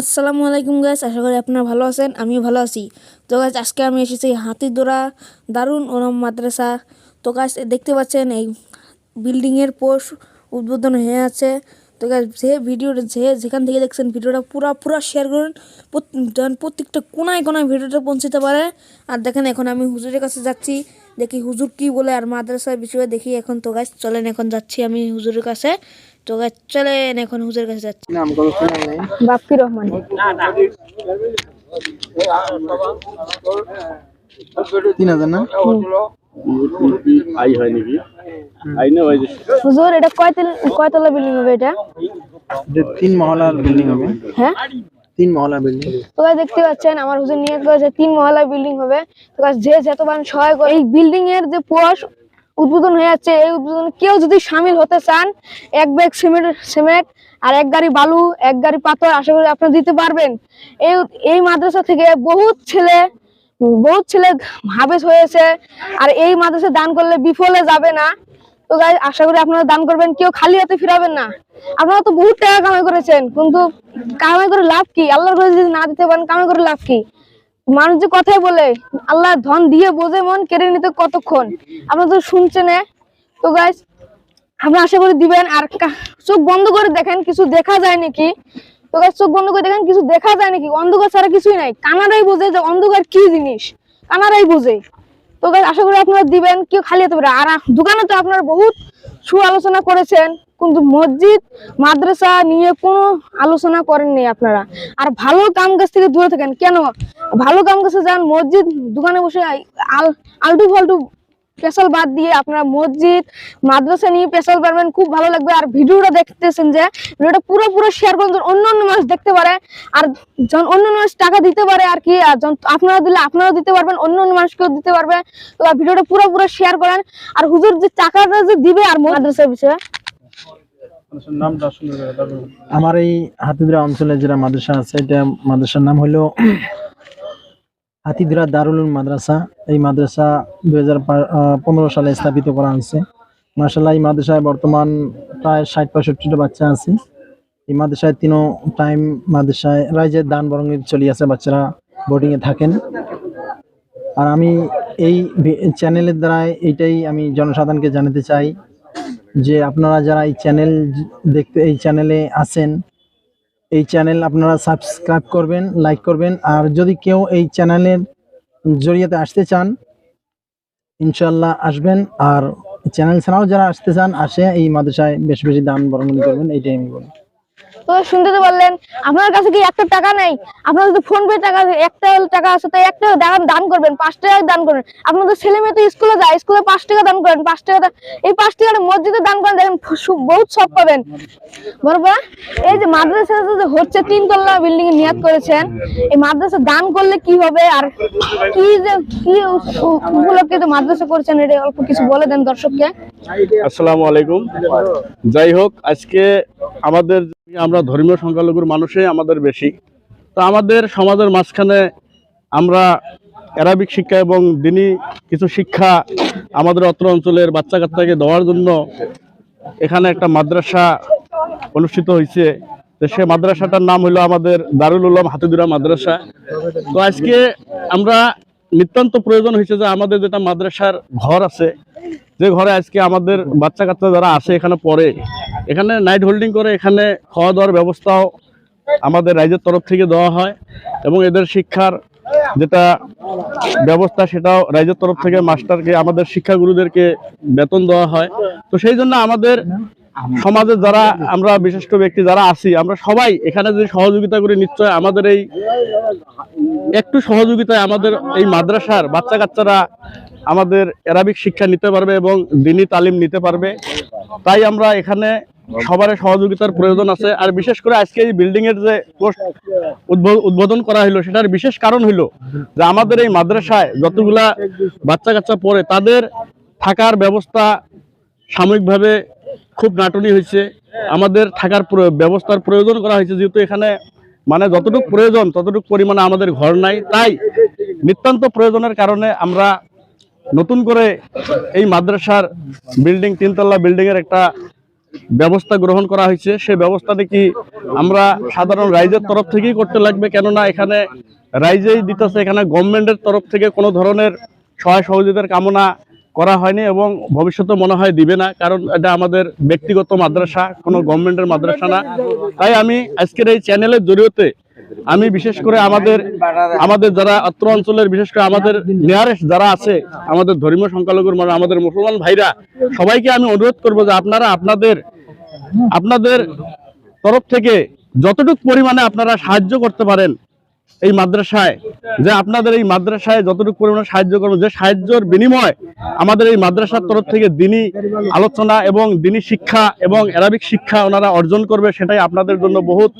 আসসালামু আলাইকুম গাইস আশা করি আপনারা ভালো আছেন, আমিও ভালো আছি। তো গাছ আজকে আমি এসেছি হাতিদোড়া দারুণ ওরম মাদ্রাসা। তো গাছ দেখতে পাচ্ছেন এই বিল্ডিংয়ের পোষ উদ্বোধন হয়ে আছে। তো গাছ যে ভিডিওটা যে যেখান থেকে দেখছেন ভিডিওটা পুরা পুরা শেয়ার করুন। যেন প্রত্যেকটা কোনায় কোনায় ভিডিওটা পৌঁছতে পারে। আর দেখেন এখন আমি হুজুরের কাছে যাচ্ছি। দেখি হুজুর কি বলে আর মাদ্রাসার বিষয়ে দেখি এখন তো গাছ চলেন এখন যাচ্ছি আমি হুজুরের কাছে। তো চলেন এখন হুজুরের কাছে যাচ্ছি। নাম কত শোনা নাই। বাপ্পি রহমান। তিন হাজার না। আই হয় নাকি আই না? হয় হুজুর এটা কয়তলা কয়তলা বিল্ডিং হবে এটা? যে তিন মহলার বিল্ডিং হবে। হ্যাঁ? তিন মহলার বিল্ডিং তো গাইস দেখতে পাচ্ছেন আমার হুজুর নিয়ে করেছে তিন মহলা বিল্ডিং হবে। তো গাইস যে যতবার সহায় করে এই বিল্ডিং এর যে পোষ উদ্বোধন হয়ে যাচ্ছে। এই উদ্বোধনে কেউ যদি সামিল হতে চান, এক ব্যাগ সিমেন্ট সিমেন্ট আর এক গাড়ি বালু, এক গাড়ি পাথর, আশা করি আপনারা দিতে পারবেন। এই এই মাদ্রাসা থেকে বহুত ছেলে বহুত ছেলে হাবেস হয়েছে। আর এই মাদ্রাসা দান করলে বিফলে যাবে না। তো গাই আশা করি আপনারা দান করবেন, কেউ খালি হাতে ফিরাবেন না। আপনারা তো বহুত টাকা কামাই করেছেন, কিন্তু কামাই করে লাভ কি? আল্লাহর কাছে যদি না দিতে পারেন, কামাই করে লাভ কি? মানুষ যে কথাই বলে, আল্লাহ ধন দিয়ে বোঝে মন, কেড়ে নিতে কতক্ষণ? আপনারা তো শুনছেন। তো গাইস আপনারা আশা করি দিবেন। আর চোখ বন্ধ করে দেখেন, কিছু দেখা যায় নাকি? তো গাইস চোখ বন্ধ করে দেখেন, কিছু দেখা যায় নাকি? অন্ধকার ছাড়া কিছুই নাই। কানারাই বোঝে যে অন্ধকার কি জিনিস। কানারাই বোঝে। তো গাইস আশা করি আপনারা দিবেন, কেউ খালি হতে পারে আর দোকানে তো আপনারা বহুত সু আলোচনা করেছেন। কিন্তু মসজিদ, মাদ্রাসা নিয়ে কোনো আলোচনা করেননি আপনারা। আর ভালো কাম কাজ থেকে দূরে থাকেন। কেন? ভালো কাম কাছে যান, মসজিদ দোকানে বসে আল আলটু ফালটু পেশাল বাদ দিয়ে আপনারা মসজিদ, মাদ্রাসা নিয়ে পেশাল পারবেন খুব ভালো লাগবে। আর ভিডিওটা দেখতেছেন যে, ভিডিওটা পুরো পুরো শেয়ার করুন যেন অন্য অন্য মানুষ দেখতে পারে, আর যখন অন্য মানুষ টাকা দিতে পারে, আর কি, আর যখন আপনারা দিলে আপনারাও দিতে পারবেন অন্য অন্য মানুষকেও দিতে পারবে। তো ভিডিওটা পুরো পুরো শেয়ার করেন। আর হুজুর যে টাকাটা যে দিবে আর মাদ্রাসার বিষয়ে আমার এই হাতিদুরা অঞ্চলে যেটা মাদ্রাসা আছে, এটা মাদ্রাসার নাম হলো হাতিদুরা দারুল মাদ্রাসা। এই মাদ্রাসা দুই হাজার পনেরো সালে স্থাপিত করা হয়েছে। মার্শাল্লাহ এই মাদ্রাসায় বর্তমান প্রায় ষাট পঁয়ষট্টিটা বাচ্চা আছে। এই মাদ্রাসায় তিনও টাইম মাদ্রাসায় রাইজের দান বরং চলে আছে, বাচ্চারা বোর্ডিং এ থাকেন। আর আমি এই চ্যানেলের দ্বারাই এইটাই আমি জনসাধারণকে জানাতে চাই। যে আপনারা যারা এই চ্যানেল দেখতে এই চ্যানেলে আসেন এই চ্যানেল আপনারা সাবস্ক্রাইব করবেন লাইক করবেন। আর যদি কেউ এই চ্যানেলের জড়িয়েতে আসতে চান ইনশাল্লাহ আসবেন। আর চ্যানেল ছাড়াও যারা আসতে চান, আসে এই মাদ্রাসায় বেশি বেশি দান বরণ করবেন, এইটাই আমি বলি। শুনতে তো পারলেন, আপনার কাছে কি একটা টাকা নেই? আপনার যদি ফোন পে টাকা একটা টাকা আছে, তো একটা দান করবেন, পাঁচ টাকা দান করবেন। আপনাদের ছেলে মেয়ে তো স্কুলে যায়, স্কুলে পাঁচ টাকা দান করেন, পাঁচ টাকা এই পাঁচ টাকাটা মসজিদে দান করেন, দেখেন বহুত সব পাবেন। বলবা, এই যে মাদ্রাসা যে হচ্ছে তিনতলা বিল্ডিং এ নিয়াত করেছেন, এই মাদ্রাসা দান করলে কি হবে, আর কি যে, কি উপলক্ষে যে মাদ্রাসা করছেন, এটা অল্প কিছু বলে দেন দর্শককে। আসসালামু আলাইকুম। যাই হোক, আজকে আমাদের আমরা ধর্মীয় সংখ্যালঘুর মানুষই আমাদের বেশি। তো আমাদের সমাজের মাঝখানে আমরা অ্যারাবিক শিক্ষা এবং দিনী কিছু শিক্ষা আমাদের অত্র অঞ্চলের বাচ্চা কাচ্চাকে দেওয়ার জন্য এখানে একটা মাদ্রাসা অনুষ্ঠিত হয়েছে। তো সে মাদ্রাসাটার নাম হলো আমাদের দারুল উলুম হাতিদুরা মাদ্রাসা। তো আজকে আমরা নিতান্ত প্রয়োজন হয়েছে যে আমাদের যেটা মাদ্রাসার ঘর আছে যে ঘরে আজকে আমাদের বাচ্চা কাচ্চা যারা আসে এখানে পড়ে, এখানে নাইট হোল্ডিং করে এখানে খাওয়া দাওয়ার ব্যবস্থাও আমাদের রাইজের তরফ থেকে দেওয়া হয় এবং এদের শিক্ষার যেটা ব্যবস্থা সেটাও রাইজের তরফ থেকে মাস্টারকে, আমাদের শিক্ষাগুরুদেরকে বেতন দেওয়া হয়। তো সেই জন্য আমাদের সমাজে যারা আমরা বিশিষ্ট ব্যক্তি যারা আছি, আমরা সবাই এখানে যদি সহযোগিতা করি, নিশ্চয় আমাদের এই একটু সহযোগিতায় আমাদের এই মাদ্রাসার বাচ্চা কাচ্চারা আমাদের অ্যারাবিক শিক্ষা নিতে পারবে এবং দিনী তালিম নিতে পারবে। তাই আমরা এখানে সবার সহযোগিতার প্রয়োজন আছে। আর বিশেষ করে আজকে এই বিল্ডিং এর যে পোস্ট উদ্বোধন করা হলো সেটার বিশেষ কারণ হলো যে আমাদের এই মাদ্রাসায় যতগুলা বাচ্চা কাচ্চা পড়ে, তাদের থাকার ব্যবস্থা সাময়িকভাবে খুব নাটনি হয়েছে। আমাদের থাকার ব্যবস্থার প্রয়োজন করা হয়েছে, যেহেতু এখানে মানে যতটুকু প্রয়োজন, ততটুকু পরিমাণে আমাদের ঘর নাই। তাই নিতান্ত প্রয়োজনের কারণে আমরা নতুন করে এই মাদ্রাসার বিল্ডিং, তিনতলা বিল্ডিং এর একটা ব্যবস্থা গ্রহণ করা হয়েছে। সে ব্যবস্থাটা কি আমরা সাধারণ রাইজের তরফ থেকেই করতে লাগবে? কেননা এখানে রাইজেই দিতেছে, এখানে গভর্নমেন্টের তরফ থেকে কোনো ধরনের সহায় সহযোগিতার কামনা করা হয়নি এবং ভবিষ্যতে মনে হয় দিবে না, কারণ এটা আমাদের ব্যক্তিগত মাদ্রাসা, কোনো গভর্নমেন্টের মাদ্রাসা না। তাই আমি আজকের এই চ্যানেলের জরিয়তে আমি বিশেষ করে আমাদের আমাদের যারা অত্র অঞ্চলের, বিশেষ করে আমাদের নিয়ারেস্ট যারা আছে, আমাদের ধর্মীয় সংখ্যালঘুর মানে আমাদের মুসলমান ভাইরা, সবাইকে আমি অনুরোধ করব যে আপনারা আপনাদের আপনাদের তরফ থেকে যতটুকু পরিমাণে আপনারা সাহায্য করতে পারেন এই মাদ্রাসায়, যে আপনাদের এই মাদ্রাসায় যতটুকু পরিমাণে সাহায্য করবেন যে সাহায্যর বিনিময় আমাদের এই মাদ্রাসার তরফ থেকে দিনী আলোচনা এবং দিনী শিক্ষা এবং অ্যারাবিক শিক্ষা ওনারা অর্জন করবে, সেটাই আপনাদের জন্য বহুত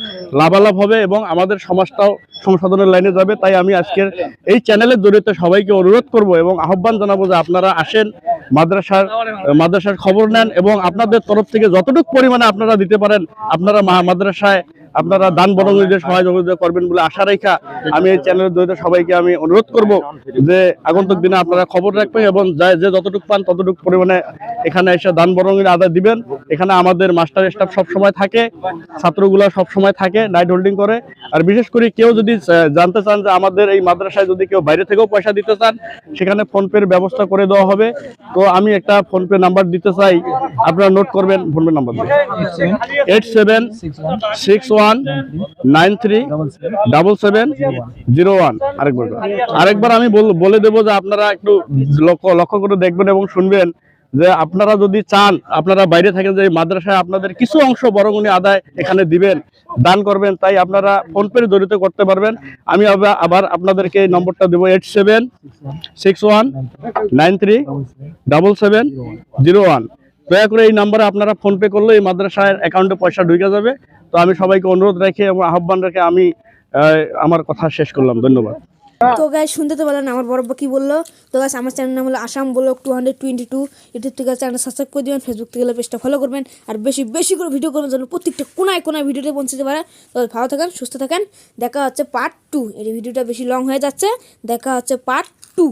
লাভালাভ হবে এবং আমাদের সমাজটাও সংশোধনের লাইনে যাবে, তাই আমি আজকের এই চ্যানেলের জরিয়তে সবাইকে অনুরোধ করব এবং আহ্বান জানাব যে আপনারা আসেন, মাদ্রাসার মাদ্রাসার খবর নেন এবং আপনাদের তরফ থেকে যতটুকু পরিমাণে আপনারা দিতে পারেন, আপনারা মাদ্রাসায় আপনারা দান বরঙ্গীদের সহযোগিতা করবেন বলে আশা রেখা আমি এই চ্যানেলের জরিয়তে সবাইকে আমি অনুরোধ করব যে আগন্তুক দিনে আপনারা খবর রাখবেন এবং যা- যতটুকু পান ততটুকু পরিমাণে এখানে এসে দান বরঙ্গীর আদায় দিবেন। এখানে আমাদের মাস্টার স্টাফ সব সময় থাকে, ছাত্রগুলো সবসময় থাকে নাইট হোল্ডিং করে। আর বিশেষ করে কেউ যদি আহ, জানতে চান যে আমাদের এই মাদ্রাসায় যদি কেউ বাইরে থেকেও পয়সা দিতে চান সেখানে ফোন পের ব্যবস্থা করে দেওয়া হবে। তো আমি একটা ফোন পে নাম্বার দিতে চাই। আপনারা নোট করবেন PhonePe number eight seven six one nine three double seven zero one আরেকবার আরেকবার আমি বল- বলে দেবো যে আপনারা একটু লক্ষ্য লক্ষ্য করে দেখবেন এবং শুনবেন। যে আপনারা যদি চান, আপনারা বাইরে থাকেন যে মাদ্রাসায় আপনাদের কিছু অংশ বরগুনি আদায় এখানে দিবেন, দান করবেন, তাই আপনারা ফোন পে জড়িত করতে পারবেন। আমি আবার আপনাদেরকে এই নম্বরটা দেবো eight seven six one nine three double seven zero one দয়া করে এই নাম্বারে আপনারা ফোন পে করলে এই মাদ্রাসার অ্যাকাউন্টে পয়সা ঢুকে যাবে। তো আমি সবাইকে অনুরোধ রেখে এবং আহ্বান রেখে আমি আমার কথা শেষ করলাম। ধন্যবাদ। তো গাছ শুনতে তো পারলেন আমার বড় কি বলল? তো গাছ আমার চ্যানেল নাম হলো Assam blog two hundred twenty two YouTube থেকে চ্যানেল সাবস্ক্রাইব করে দিবেন ফেসবুক থেকে পেজটা ফলো করবেন, আর বেশি বেশি করে ভিডিও করবেন জন্য প্রত্যেকটা কোনায় কোনায় ভিডিওতে পৌঁছতে পারে। তো ভালো থাকেন, সুস্থ থাকেন। দেখা হচ্ছে পার্ট টু এই ভিডিওটা বেশি লং হয়ে যাচ্ছে। দেখা হচ্ছে পার্ট টু